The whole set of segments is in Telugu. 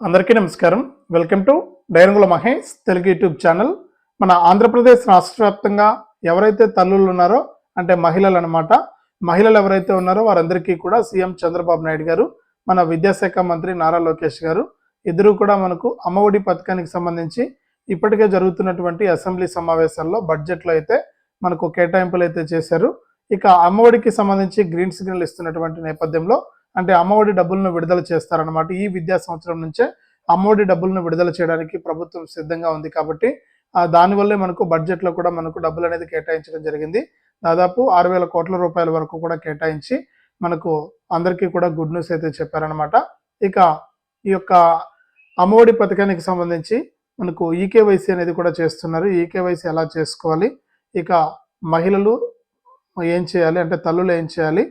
అందరికీ నమస్కారం. వెల్కమ్ టు డైరంగుల మహేష్ తెలుగు యూట్యూబ్ ఛానల్. మన ఆంధ్రప్రదేశ్ రాష్ట్ర వ్యాప్తంగా ఎవరైతే తల్లులు ఉన్నారో అంటే మహిళలు అనమాట మహిళలు ఎవరైతే ఉన్నారో వారందరికీ కూడా సీఎం చంద్రబాబు నాయుడు గారు మన విద్యాశాఖ మంత్రి నారా లోకేష్ గారు ఇద్దరు కూడా మనకు అమ్మఒడి పథకానికి సంబంధించి ఇప్పటికే జరుగుతున్నటువంటి అసెంబ్లీ సమావేశాల్లో బడ్జెట్లో అయితే మనకు కేటాయింపులు అయితే చేశారు. ఇక అమ్మఒడికి సంబంధించి గ్రీన్ సిగ్నల్ ఇస్తున్నటువంటి నేపథ్యంలో అంటే అమ్మఒడి డబ్బులను విడుదల చేస్తారన్నమాట. ఈ విద్యా సంవత్సరం నుంచే అమ్మఒడి డబ్బులను విడుదల చేయడానికి ప్రభుత్వం సిద్ధంగా ఉంది కాబట్టి దానివల్లే మనకు బడ్జెట్లో కూడా మనకు డబ్బులు అనేది కేటాయించడం జరిగింది. దాదాపు ఆరు వేల కోట్ల రూపాయల వరకు కూడా కేటాయించి మనకు అందరికీ కూడా గుడ్ న్యూస్ అయితే చెప్పారనమాట ఇక ఈ యొక్క అమ్మఒడి పథకానికి సంబంధించి మనకు ఈకేవైసీ అనేది కూడా చేస్తున్నారు. ఈకేవైసీ ఎలా చేసుకోవాలి? ఇక మహిళలు ఏం చేయాలి? అంటే తల్లులు ఏం చేయాలి?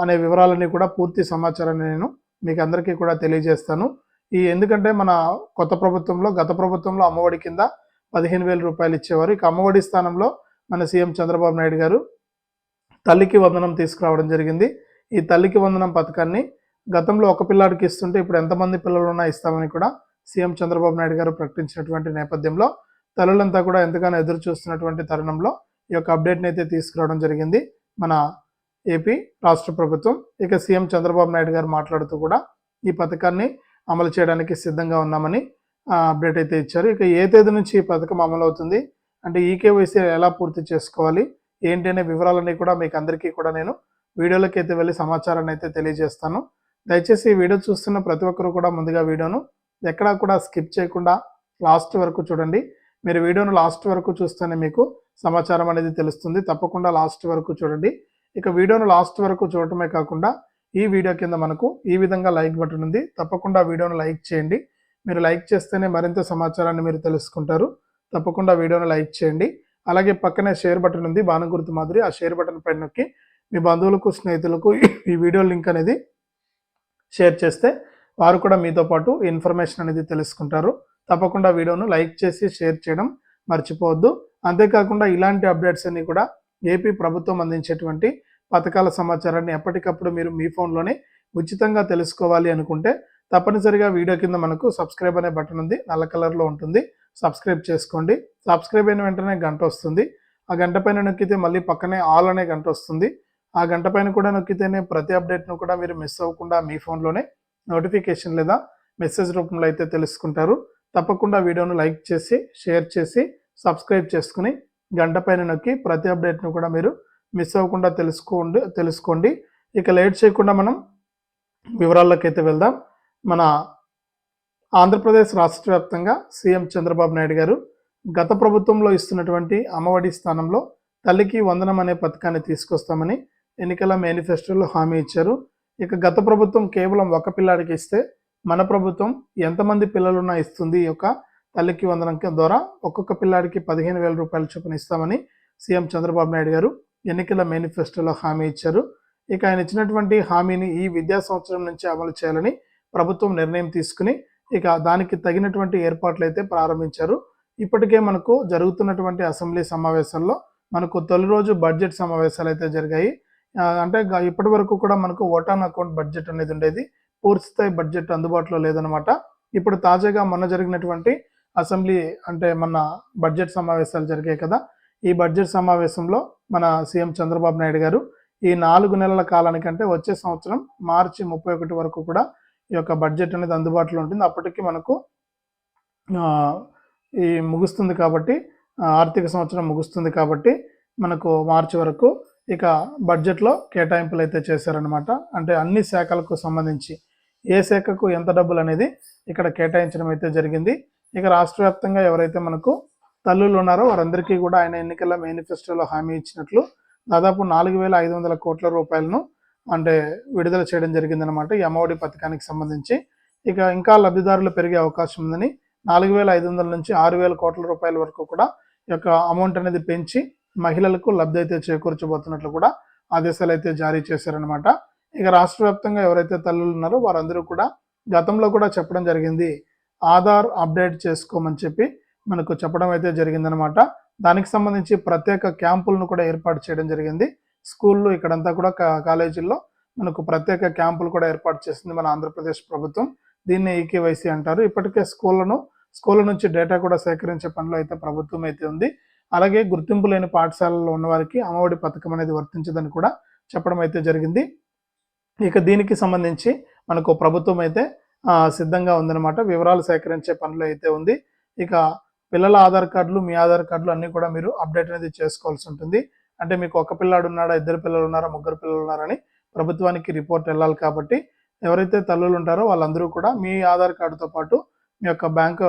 అనే వివరాలన్నీ కూడా పూర్తి సమాచారాన్ని నేను మీకు అందరికీ కూడా తెలియజేస్తాను. ఈ ఎందుకంటే మన కొత్త ప్రభుత్వంలో గత ప్రభుత్వంలో అమ్మఒడి కింద పదిహేను వేల రూపాయలు ఇచ్చేవారు. ఇక అమ్మఒడి స్థానంలో మన సీఎం చంద్రబాబు నాయుడు గారు తల్లికి వందనం తీసుకురావడం జరిగింది. ఈ తల్లికి వందనం పథకాన్ని గతంలో ఒక పిల్లాడికి ఇస్తుంటే ఇప్పుడు ఎంతమంది పిల్లలు ఉన్నా ఇస్తామని కూడా సీఎం చంద్రబాబు నాయుడు గారు ప్రకటించినటువంటి నేపథ్యంలో తల్లులంతా కూడా ఎంతగానో ఎదురు చూస్తున్నటువంటి తరుణంలో ఈ యొక్క అప్డేట్ని అయితే తీసుకురావడం జరిగింది. మన ఏపీ రాష్ట్ర ప్రభుత్వం ఇక సీఎం చంద్రబాబు నాయుడు గారు మాట్లాడుతూ కూడా ఈ పథకాన్ని అమలు చేయడానికి సిద్ధంగా ఉన్నామని అప్డేట్ అయితే ఇచ్చారు. ఇక ఏ తేదీ నుంచి ఈ పథకం అమలు అవుతుంది అంటే ఈకేవైసీ ఎలా పూర్తి చేసుకోవాలి ఏంటి అనే వివరాలన్నీ కూడా మీకు అందరికీ కూడా నేను వీడియోలోకి అయితే వెళ్ళి సమాచారాన్ని అయితే తెలియజేస్తాను. దయచేసి ఈ వీడియో చూస్తున్న ప్రతి ఒక్కరు కూడా ముందుగా వీడియోను ఎక్కడా కూడా స్కిప్ చేయకుండా లాస్ట్ వరకు చూడండి. మీరు వీడియోను లాస్ట్ వరకు చూస్తేనే మీకు సమాచారం అనేది తెలుస్తుంది. తప్పకుండా లాస్ట్ వరకు చూడండి. ఇక వీడియోను లాస్ట్ వరకు చూడటమే కాకుండా ఈ వీడియో కింద మనకు ఈ విధంగా లైక్ బటన్ ఉంది. తప్పకుండా వీడియోను లైక్ చేయండి. మీరు లైక్ చేస్తేనే మరింత సమాచారాన్ని మీరు తెలుసుకుంటారు. తప్పకుండా వీడియోను లైక్ చేయండి. అలాగే పక్కనే షేర్ బటన్ ఉంది. బాణం గుర్తు మాదిరి ఆ షేర్ బటన్ పైన నొక్కి మీ బంధువులకు స్నేహితులకు ఈ వీడియో లింక్ అనేది షేర్ చేస్తే వారు కూడా మీతో పాటు ఇన్ఫర్మేషన్ అనేది తెలుసుకుంటారు. తప్పకుండా వీడియోను లైక్ చేసి షేర్ చేయడం మర్చిపోవద్దు. అంతేకాకుండా ఇలాంటి అప్డేట్స్ అన్నీ కూడా ఏపీ ప్రభుత్వం అందించేటువంటి పథకాల సమాచారాన్ని ఎప్పటికప్పుడు మీరు మీ ఫోన్లోనే ఉచితంగా తెలుసుకోవాలి అనుకుంటే తప్పనిసరిగా వీడియో కింద మనకు సబ్స్క్రైబ్ అనే బటన్ ఉంది. నల్ల కలర్లో ఉంటుంది. సబ్స్క్రైబ్ చేసుకోండి. సబ్స్క్రైబ్ అయిన వెంటనే గంట వస్తుంది. ఆ గంట పైన నొక్కితే మళ్ళీ పక్కనే ఆల్ అనే గంట వస్తుంది. ఆ గంట పైన కూడా నొక్కితేనే ప్రతి అప్డేట్ను కూడా మీరు మిస్ అవ్వకుండా మీ ఫోన్లోనే నోటిఫికేషన్ లేదా మెసేజ్ రూపంలో అయితే తెలుసుకుంటారు. తప్పకుండా వీడియోను లైక్ చేసి షేర్ చేసి సబ్స్క్రైబ్ చేసుకుని గంట పైన నొక్కి ప్రతి అప్డేట్ను కూడా మీరు మిస్ అవ్వకుండా తెలుసుకోండి తెలుసుకోండి. ఇక లేట్ చేయకుండా మనం వివరాల్లోకి అయితే వెళ్దాం. మన ఆంధ్రప్రదేశ్ రాష్ట్ర వ్యాప్తంగా సీఎం చంద్రబాబు నాయుడు గారు గత ప్రభుత్వంలో ఇస్తున్నటువంటి అమ్మఒడి స్థానంలో తల్లికి వందనం అనే పథకాన్ని తీసుకొస్తామని ఎన్నికల మేనిఫెస్టోలో హామీ ఇచ్చారు. ఇక గత ప్రభుత్వం కేవలం ఒక పిల్లాడికి ఇస్తే మన ప్రభుత్వం ఎంతమంది పిల్లలున్నా ఇస్తుంది. ఈ యొక్క తల్లికి వందనం ద్వారా ఒక్కొక్క పిల్లాడికి పదిహేను వేల రూపాయల చొప్పున ఇస్తామని సీఎం చంద్రబాబు నాయుడు గారు ఎన్నికల మేనిఫెస్టోలో హామీ ఇచ్చారు. ఇక ఆయన ఇచ్చినటువంటి హామీని ఈ విద్యా సంవత్సరం నుంచి అమలు చేయాలని ప్రభుత్వం నిర్ణయం తీసుకుని ఇక దానికి తగినటువంటి ఏర్పాట్లు అయితే ప్రారంభించారు. ఇప్పటికే మనకు జరుగుతున్నటువంటి అసెంబ్లీ సమావేశాల్లో మనకు తొలి రోజు బడ్జెట్ సమావేశాలు అయితే జరిగాయి. అంటే ఇప్పటి వరకు కూడా మనకు ఓటాన్ అకౌంట్ బడ్జెట్ అనేది ఉండేది. పూర్తి స్థాయి బడ్జెట్ అందుబాటులో లేదనమాట ఇప్పుడు తాజాగా మొన్న జరిగినటువంటి అసెంబ్లీ అంటే మన బడ్జెట్ సమావేశాలు జరిగాయి కదా. ఈ బడ్జెట్ సమావేశంలో మన సీఎం చంద్రబాబు నాయుడు గారు ఈ నాలుగు నెలల కాలానికంటే వచ్చే సంవత్సరం మార్చి ముప్పై ఒకటి వరకు కూడా ఈ యొక్క బడ్జెట్ అనేది అందుబాటులో ఉంటుంది. అప్పటికి మనకు ఈ ముగుస్తుంది కాబట్టి ఆర్థిక సంవత్సరం ముగుస్తుంది కాబట్టి మనకు మార్చి వరకు ఇక బడ్జెట్లో కేటాయింపులు అయితే చేశారనమాట అంటే అన్ని శాఖలకు సంబంధించి ఏ శాఖకు ఎంత డబ్బులు అనేది ఇక్కడ కేటాయించడం అయితే జరిగింది. ఇక రాష్ట్ర వ్యాప్తంగా ఎవరైతే మనకు తల్లులు ఉన్నారో వారందరికీ కూడా ఆయన ఎన్నికల మేనిఫెస్టోలో హామీ ఇచ్చినట్లు దాదాపు నాలుగు వేల ఐదు వందల కోట్ల రూపాయలను అంటే విడుదల చేయడం జరిగిందనమాట ఈ అమ్మఒడి పథకానికి సంబంధించి. ఇక ఇంకా లబ్ధిదారులు పెరిగే అవకాశం ఉందని నాలుగు వేల ఐదు వందల నుంచి ఆరు వేల కోట్ల రూపాయల వరకు కూడా ఈ యొక్క అమౌంట్ అనేది పెంచి మహిళలకు లబ్ధి అయితే చేకూర్చబోతున్నట్లు కూడా ఆదేశాలు అయితే జారీ చేశారనమాట ఇక రాష్ట్ర వ్యాప్తంగా ఎవరైతే తల్లులు ఉన్నారో వారందరూ కూడా గతంలో కూడా చెప్పడం జరిగింది. ఆధార్ అప్డేట్ చేసుకోమని చెప్పి మనకు చెప్పడం అయితే జరిగిందనమాట. దానికి సంబంధించి ప్రత్యేక క్యాంపులను కూడా ఏర్పాటు చేయడం జరిగింది. స్కూల్లో ఇక్కడంతా కూడా కా- కాలేజీల్లో మనకు ప్రత్యేక క్యాంపులు కూడా ఏర్పాటు చేసింది మన ఆంధ్రప్రదేశ్ ప్రభుత్వం. దీన్ని ఈకేవైసీ అంటారు. ఇప్పటికే స్కూళ్ళను స్కూళ్ళ నుంచి డేటా కూడా సేకరించే పనిలో అయితే ప్రభుత్వం అయితే ఉంది. అలాగే గుర్తింపు లేని పాఠశాలలో ఉన్న వారికి అమ్మఒడి పథకం అనేది వర్తించదని కూడా చెప్పడం అయితే జరిగింది. ఇక దీనికి సంబంధించి మనకు ప్రభుత్వం అయితే సిద్ధంగా ఉందన్నమాట. వివరాలు సేకరించే పనిలో అయితే ఉంది. ఇక పిల్లల ఆధార్ కార్డులు మీ ఆధార్ కార్డులు అన్నీ కూడా మీరు అప్డేట్ అనేది చేసుకోవాల్సి ఉంటుంది. అంటే మీకు ఒక పిల్లాడు ఉన్నాడా ఇద్దరు పిల్లలు ఉన్నారా ముగ్గురు పిల్లలు ఉన్నారని ప్రభుత్వానికి రిపోర్ట్ వెళ్ళాలి కాబట్టి ఎవరైతే తల్లులు ఉంటారో వాళ్ళందరూ కూడా మీ ఆధార్ కార్డుతో పాటు మీ యొక్క బ్యాంక్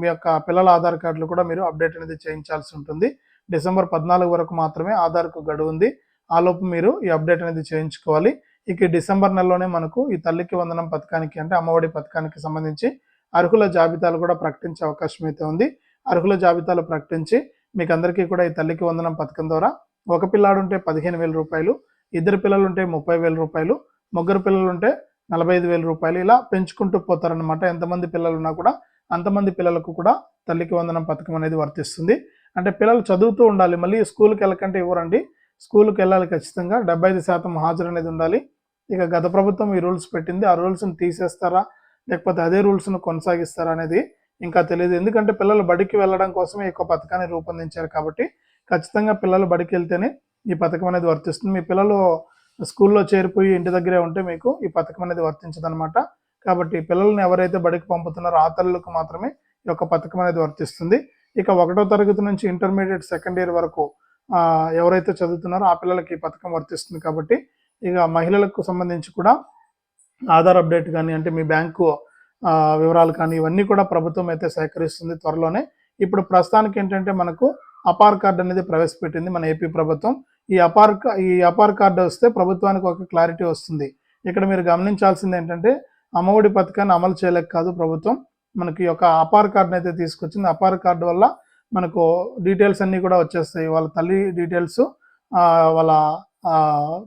మీ యొక్క పిల్లల ఆధార్ కార్డులు కూడా మీరు అప్డేట్ అనేది చేయించాల్సి ఉంటుంది. డిసెంబర్ పద్నాలుగు వరకు మాత్రమే ఆధార్కు గడువు ఉంది. ఆలోపు మీరు ఈ అప్డేట్ అనేది చేయించుకోవాలి. ఇక డిసెంబర్ నెలలోనే మనకు ఈ తల్లికి వందనం పథకానికి అంటే అమ్మఒడి పథకానికి సంబంధించి అర్హుల జాబితాలు కూడా ప్రకటించే అవకాశం అయితే ఉంది. అర్హుల జాబితాలు ప్రకటించి మీకు అందరికీ కూడా ఈ తల్లికి వందనం పథకం ద్వారా ఒక పిల్లాడు ఉంటే పదిహేను వేల రూపాయలు ఇద్దరు పిల్లలు ఉంటే ముప్పై వేల రూపాయలు ముగ్గురు పిల్లలు ఉంటే నలభై ఐదు వేల రూపాయలు ఇలా పెంచుకుంటూ పోతారనమాట ఎంతమంది పిల్లలు ఉన్నా కూడా అంతమంది పిల్లలకు కూడా తల్లికి వందనం పథకం అనేది వర్తిస్తుంది. అంటే పిల్లలు చదువుతూ ఉండాలి. మళ్ళీ స్కూల్కి వెళ్ళకంటే ఇవ్వరండి స్కూల్కి వెళ్ళాలి ఖచ్చితంగా. డెబ్బై ఐదు శాతం హాజరు అనేది ఉండాలి. ఇక గత ప్రభుత్వం ఈ రూల్స్ పెట్టింది. ఆ రూల్స్ని తీసేస్తారా? లేకపోతే అదే రూల్స్ను కొనసాగిస్తారా అనేది ఇంకా తెలియదు ఎందుకంటే పిల్లలు బడికి వెళ్ళడం కోసమే ఈ యొక్క పథకాన్ని రూపొందించారు కాబట్టి ఖచ్చితంగా పిల్లలు బడికి వెళ్తేనే ఈ పథకం అనేది వర్తిస్తుంది. మీ పిల్లలు స్కూల్లో చేరిపోయి ఇంటి దగ్గరే ఉంటే మీకు ఈ పథకం అనేది వర్తించదనమాట కాబట్టి పిల్లల్ని ఎవరైతే బడికి పంపుతున్నారో ఆ తల్లులకు మాత్రమే ఈ యొక్క పథకం అనేది వర్తిస్తుంది. ఇక ఒకటో తరగతి నుంచి ఇంటర్మీడియట్ సెకండ్ ఇయర్ వరకు ఎవరైతే చదువుతున్నారో ఆ పిల్లలకి ఈ పథకం వర్తిస్తుంది కాబట్టి ఇక మహిళలకు సంబంధించి కూడా ఆధార్ అప్డేట్ కానీ అంటే మీ బ్యాంకు వివరాలు కానీ ఇవన్నీ కూడా ప్రభుత్వం అయితే సేకరిస్తుంది త్వరలోనే. ఇప్పుడు ప్రస్తుతానికి ఏంటంటే మనకు అపార్ కార్డు అనేది ప్రవేశపెట్టింది మన ఏపీ ప్రభుత్వం. ఈ అపార్ ఈ అపార్ కార్డు వస్తే ప్రభుత్వానికి ఒక క్లారిటీ వస్తుంది. ఇక్కడ మీరు గమనించాల్సింది ఏంటంటే అమ్మఒడి పథకాన్ని అమలు చేయలేక కాదు ప్రభుత్వం. మనకి ఒక అపార్ కార్డుని అయితే తీసుకొచ్చింది. అపార్ కార్డు వల్ల మనకు డీటెయిల్స్ అన్నీ కూడా వచ్చేస్తాయి. వాళ్ళ తల్లి డీటెయిల్స్ వాళ్ళ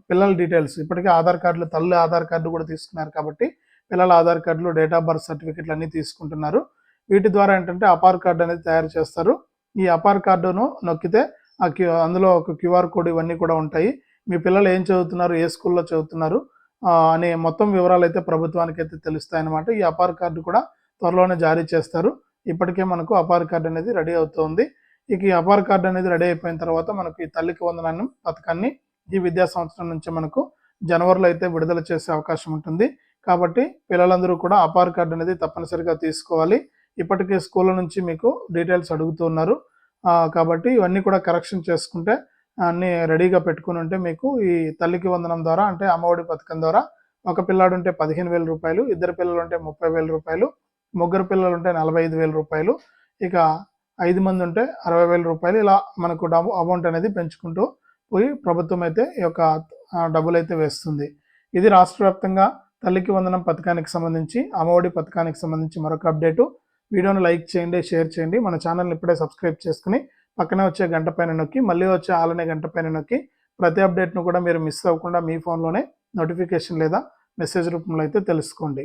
పిల్లల డీటెయిల్స్. ఇప్పటికే ఆధార్ కార్డులు తల్లి ఆధార్ కార్డు కూడా తీసుకున్నారు కాబట్టి పిల్లల ఆధార్ కార్డులు డేట్ ఆఫ్ బర్త్ సర్టిఫికెట్లు అన్నీ తీసుకుంటున్నారు. వీటి ద్వారా ఏంటంటే అపార్ కార్డు అనేది తయారు చేస్తారు. ఈ అపార్ కార్డును నొక్కితే ఆ క్యూ అందులో ఒక క్యూఆర్ కోడ్ ఇవన్నీ కూడా ఉంటాయి. మీ పిల్లలు ఏం చదువుతున్నారు ఏ స్కూల్లో చదువుతున్నారు అనే మొత్తం వివరాలు అయితే ప్రభుత్వానికి అయితే తెలుస్తాయన్నమాట. ఈ అపార్ కార్డు కూడా త్వరలోనే జారీ చేస్తారు. ఇప్పటికే మనకు అపార్ కార్డు అనేది రెడీ అవుతుంది. ఇక ఈ అపార్ కార్డు అనేది రెడీ అయిపోయిన తర్వాత మనకు ఈ తల్లికి వందనాన్ని పథకాన్ని ఈ విద్యా సంవత్సరం నుంచి మనకు జనవరిలో అయితే విడుదల చేసే అవకాశం ఉంటుంది. కాబట్టి పిల్లలందరూ కూడా అపార్ కార్డు అనేది తప్పనిసరిగా తీసుకోవాలి. ఇప్పటికే స్కూళ్ళ నుంచి మీకు డీటెయిల్స్ అడుగుతూ ఉన్నారు. కాబట్టి ఇవన్నీ కూడా కరెక్షన్ చేసుకుంటే అన్ని రెడీగా పెట్టుకుని ఉంటే మీకు ఈ తల్లికి వందనం ద్వారా అంటే అమ్మఒడి పథకం ద్వారా ఒక పిల్లాడు ఉంటే పదిహేను వేల రూపాయలు ఇద్దరు పిల్లలు ఉంటే ముప్పై వేల రూపాయలు ముగ్గురు పిల్లలు ఉంటే నలభై ఐదు వేల రూపాయలు ఇక ఐదు మంది ఉంటే అరవై వేల రూపాయలు ఇలా మనకు డబ్బు అమౌంట్ అనేది పెంచుకుంటూ ప్రభుత్వం అయితే ఈ యొక్క డబ్బులు అయితే వేస్తుంది. ఇది రాష్ట్ర వ్యాప్తంగా తల్లికి వందనం పథకానికి సంబంధించి అమ్మఒడి పథకానికి సంబంధించి మరొక అప్డేటు. వీడియోను లైక్ చేయండి షేర్ చేయండి. మన ఛానల్ని ఇప్పుడే సబ్స్క్రైబ్ చేసుకుని పక్కనే వచ్చే గంట పైన నొక్కి మళ్ళీ వచ్చే ఆలనే గంట పైన నొక్కి ప్రతి అప్డేట్ను కూడా మీరు మిస్ అవ్వకుండా మీ ఫోన్లోనే నోటిఫికేషన్ లేదా మెసేజ్ రూపంలో అయితే తెలుసుకోండి.